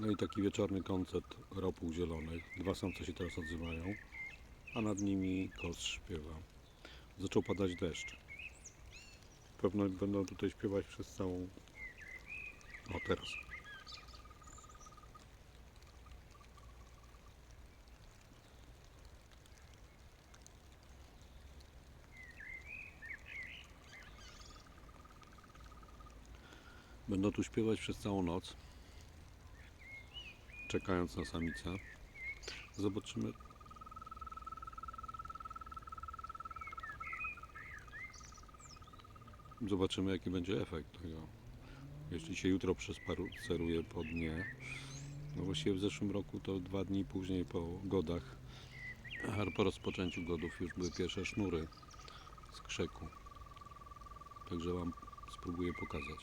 No i taki wieczorny koncert ropół zielonych. Dwa samce się teraz odzywają, a nad nimi kos śpiewa. Zaczął padać deszcz. Pewno będą tutaj śpiewać przez całą... O, teraz. Będą tu śpiewać przez całą noc, czekając na samicę. Zobaczymy. Zobaczymy, jaki będzie efekt tego. Jeśli się jutro przespaceruje po dnie, no właściwie w zeszłym roku to dwa dni później po godach, po rozpoczęciu godów już były pierwsze sznury z krzeku. Także Wam spróbuję pokazać.